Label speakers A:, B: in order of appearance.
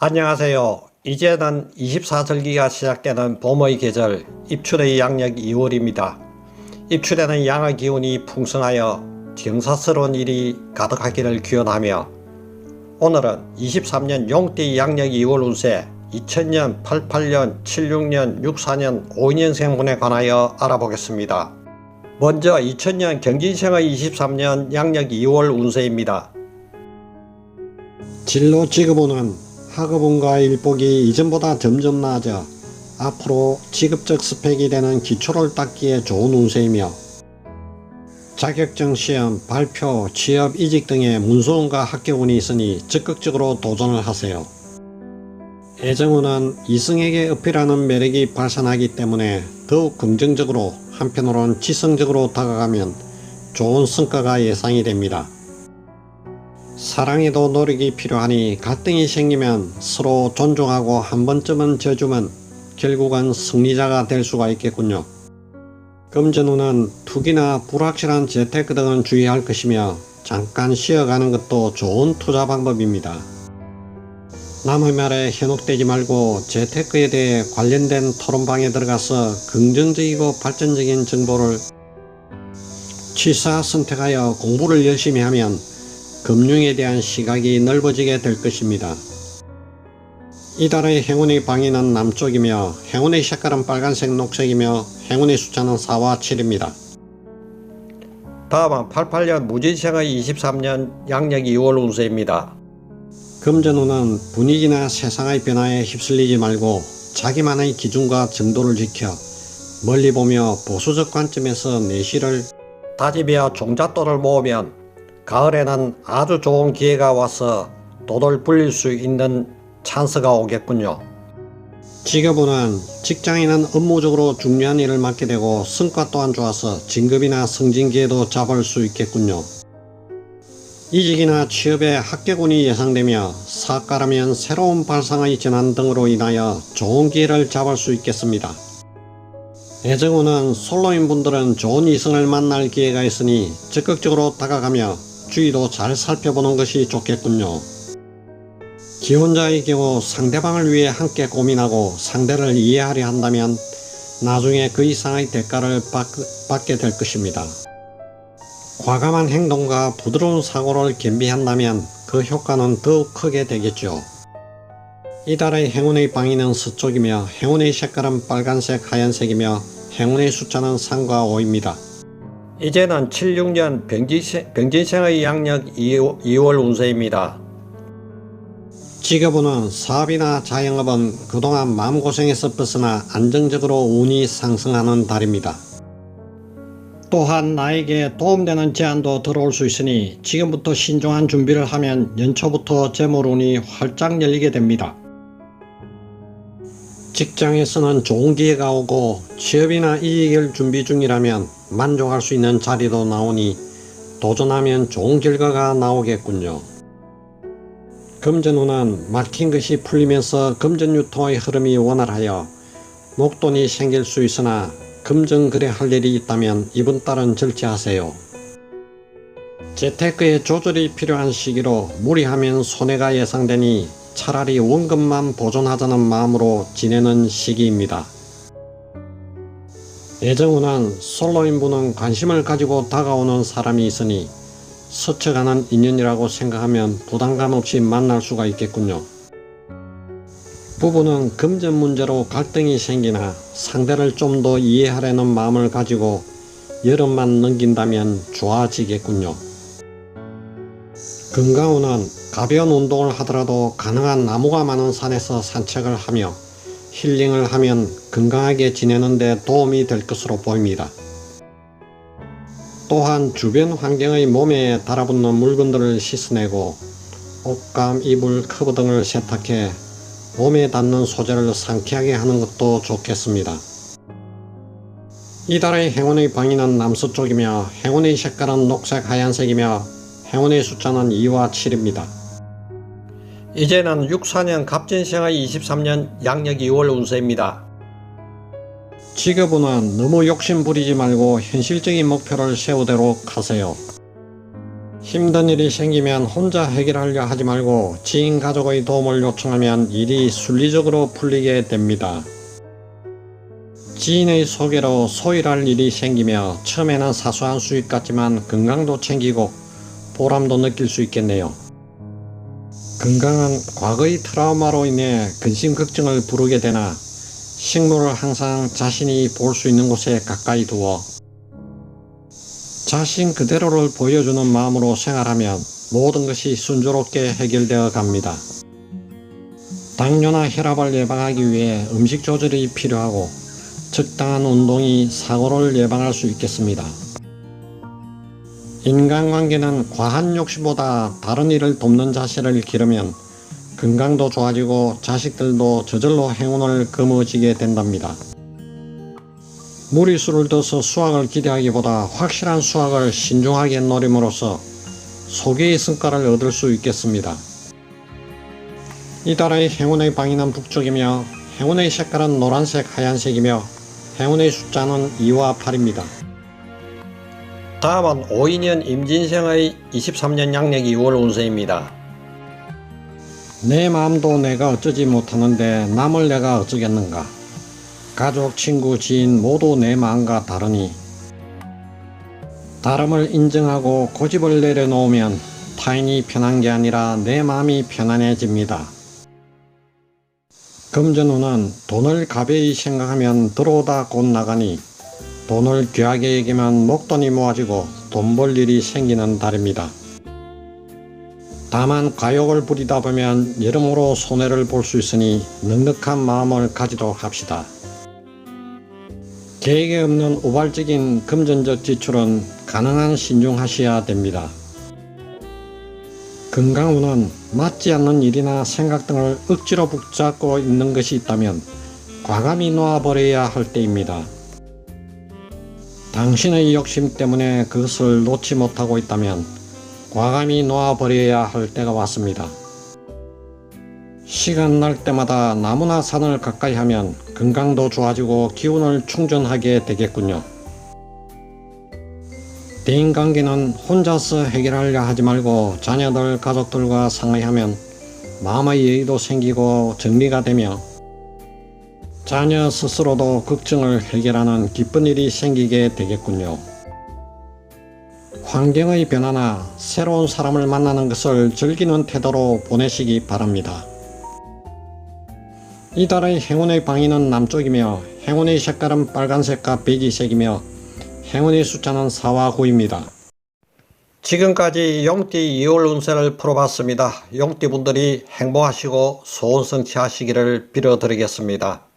A: 안녕하세요. 이제는 24절기가 시작되는 봄의 계절 입출의 양력 2월입니다. 입출에는 양의 기운이 풍성하여 경사스러운 일이 가득하기를 기원하며 오늘은 23년 용띠 양력 2월 운세 2000년, 88년, 76년, 64년, 52년생분에 관하여 알아보겠습니다. 먼저 2000년 경진생의 23년 양력 2월 운세입니다. 진로 직업운은 학업운과 일복이 이전보다 점점 나아져 앞으로 직업적 스펙이 되는 기초를 닦기에 좋은 운세이며 자격증 시험, 발표, 취업, 이직 등의 문서운과 합격운이 있으니 적극적으로 도전을 하세요. 애정운은 이성에게 어필하는 매력이 발산하기 때문에 더욱 긍정적으로 한편으론 지성적으로 다가가면 좋은 성과가 예상이 됩니다. 사랑에도 노력이 필요하니 갈등이 생기면 서로 존중하고 한 번쯤은 져주면 결국은 승리자가 될 수가 있겠군요. 금전운은 투기나 불확실한 재테크 등은 주의할 것이며 잠깐 쉬어가는 것도 좋은 투자 방법입니다. 남의 말에 현혹되지 말고 재테크에 대해 관련된 토론방에 들어가서 긍정적이고 발전적인 정보를 취사 선택하여 공부를 열심히 하면 금융에 대한 시각이 넓어지게 될 것입니다. 이달의 행운의 방위는 남쪽이며 행운의 색깔은 빨간색 녹색이며 행운의 숫자는 4와 7입니다. 다음은 88년 무진생의 23년 양력 2월 운세입니다. 금전운은 분위기나 세상의 변화에 휩쓸리지 말고 자기만의 기준과 정도를 지켜 멀리 보며 보수적 관점에서 내실을 다지며 종잣돈을 모으면 가을에는 아주 좋은 기회가 와서 돈을 불릴 수 있는 찬스가 오겠군요. 직업운은 직장인은 업무적으로 중요한 일을 맡게 되고 성과 또한 좋아서 진급이나 승진 기회도 잡을 수 있겠군요. 이직이나 취업에 합격운이 예상되며 사업가라면 새로운 발상의 전환 등으로 인하여 좋은 기회를 잡을 수 있겠습니다. 애정운은 솔로인 분들은 좋은 이성을 만날 기회가 있으니 적극적으로 다가가며 주위도 잘 살펴보는 것이 좋겠군요. 기혼자의 경우 상대방을 위해 함께 고민하고 상대를 이해하려 한다면 나중에 그 이상의 대가를 받, 받게 될 것입니다. 과감한 행동과 부드러운 사고를 겸비한다면 그 효과는 더욱 크게 되겠죠. 이달의 행운의 방위는 서쪽이며 행운의 색깔은 빨간색, 하얀색이며 행운의 숫자는 3과 5입니다. 이제는 76년 병진생, 병진생의 양력 2월 운세입니다. 직업운은 사업이나 자영업은 그동안 마음고생에서 벗어나 안정적으로 운이 상승하는 달입니다. 또한 나에게 도움되는 제안도 들어올 수 있으니 지금부터 신중한 준비를 하면 연초부터 재물운이 활짝 열리게 됩니다. 직장에서는 좋은 기회가 오고 취업이나 이직을 준비 중이라면 만족할 수 있는 자리도 나오니 도전하면 좋은 결과가 나오겠군요. 금전운은 막힌 것이 풀리면서 금전 유통의 흐름이 원활하여 목돈이 생길 수 있으나 금전 거래 할 일이 있다면 이번 달은 절제하세요. 재테크에 조절이 필요한 시기로 무리하면 손해가 예상되니 차라리 원금만 보존하자는 마음으로 지내는 시기입니다. 애정운은 솔로인분은 관심을 가지고 다가오는 사람이 있으니 스쳐가는 인연이라고 생각하면 부담감 없이 만날 수가 있겠군요. 부부는 금전 문제로 갈등이 생기나 상대를 좀 더 이해하려는 마음을 가지고 여름만 넘긴다면 좋아지겠군요. 건강운은 가벼운 운동을 하더라도 가능한 나무가 많은 산에서 산책을 하며 힐링을 하면 건강하게 지내는 데 도움이 될 것으로 보입니다. 또한 주변 환경의 몸에 달아붙는 물건들을 씻어내고 옷감, 이불, 커버 등을 세탁해 몸에 닿는 소재를 상쾌하게 하는 것도 좋겠습니다. 이달의 행운의 방위는 남서쪽이며 행운의 색깔은 녹색 하얀색이며 행운의 숫자는 2와 7입니다. 이제는 64년 갑진생의 23년 양력 2월 운세입니다. 직업운은 너무 욕심 부리지 말고 현실적인 목표를 세우도록 하세요. 힘든 일이 생기면 혼자 해결하려 하지 말고 지인 가족의 도움을 요청하면 일이 순리적으로 풀리게 됩니다. 지인의 소개로 소일할 일이 생기며 처음에는 사소한 수익 같지만 건강도 챙기고 보람도 느낄 수 있겠네요. 건강은 과거의 트라우마로 인해 근심 걱정을 부르게 되나 식물을 항상 자신이 볼 수 있는 곳에 가까이 두어 자신 그대로를 보여주는 마음으로 생활하면 모든 것이 순조롭게 해결되어 갑니다. 당뇨나 혈압을 예방하기 위해 음식 조절이 필요하고 적당한 운동이 사고를 예방할 수 있겠습니다. 인간관계는 과한 욕심보다 다른 일을 돕는 자세를 기르면 건강도 좋아지고 자식들도 저절로 행운을 거머쥐게 된답니다. 무리수를 둬서 수확을 기대하기보다 확실한 수확을 신중하게 노림으로써 소개의 성과를 얻을 수 있겠습니다. 이달의 행운의 방위는 북쪽이며 행운의 색깔은 노란색, 하얀색이며 행운의 숫자는 2와 8입니다. 다음은 5인년 임진생의 23년 양력 2월 운세입니다. 내 마음도 내가 어쩌지 못하는데 남을 내가 어쩌겠는가. 가족, 친구, 지인 모두 내 마음과 다르니 다름을 인정하고 고집을 내려놓으면 타인이 편한 게 아니라 내 마음이 편안해집니다. 금전운은 돈을 가벼이 생각하면 들어오다 곧 나가니 돈을 귀하게 여기면 목돈이 모아지고 돈 벌 일이 생기는 달입니다. 다만 과욕을 부리다 보면 여러모로 손해를 볼 수 있으니 넉넉한 마음을 가지도록 합시다. 계획에 없는 우발적인 금전적 지출은 가능한 신중하셔야 됩니다. 건강운은 맞지 않는 일이나 생각 등을 억지로 붙잡고 있는 것이 있다면 과감히 놓아버려야 할 때입니다. 당신의 욕심 때문에 그것을 놓지 못하고 있다면 과감히 놓아버려야 할 때가 왔습니다. 시간 날 때마다 나무나 산을 가까이 하면 건강도 좋아지고 기운을 충전하게 되겠군요. 대인관계는 혼자서 해결하려 하지 말고 자녀들, 가족들과 상의하면 마음의 여유도 생기고 정리가 되며 자녀 스스로도 걱정을 해결하는 기쁜 일이 생기게 되겠군요. 환경의 변화나 새로운 사람을 만나는 것을 즐기는 태도로 보내시기 바랍니다. 이달의 행운의 방위는 남쪽이며 행운의 색깔은 빨간색과 베지색이며 행운의 숫자는 4와 9입니다. 지금까지 용띠 2월 운세를 풀어봤습니다. 용띠분들이 행복하시고 소원 성취하시기를 빌어드리겠습니다.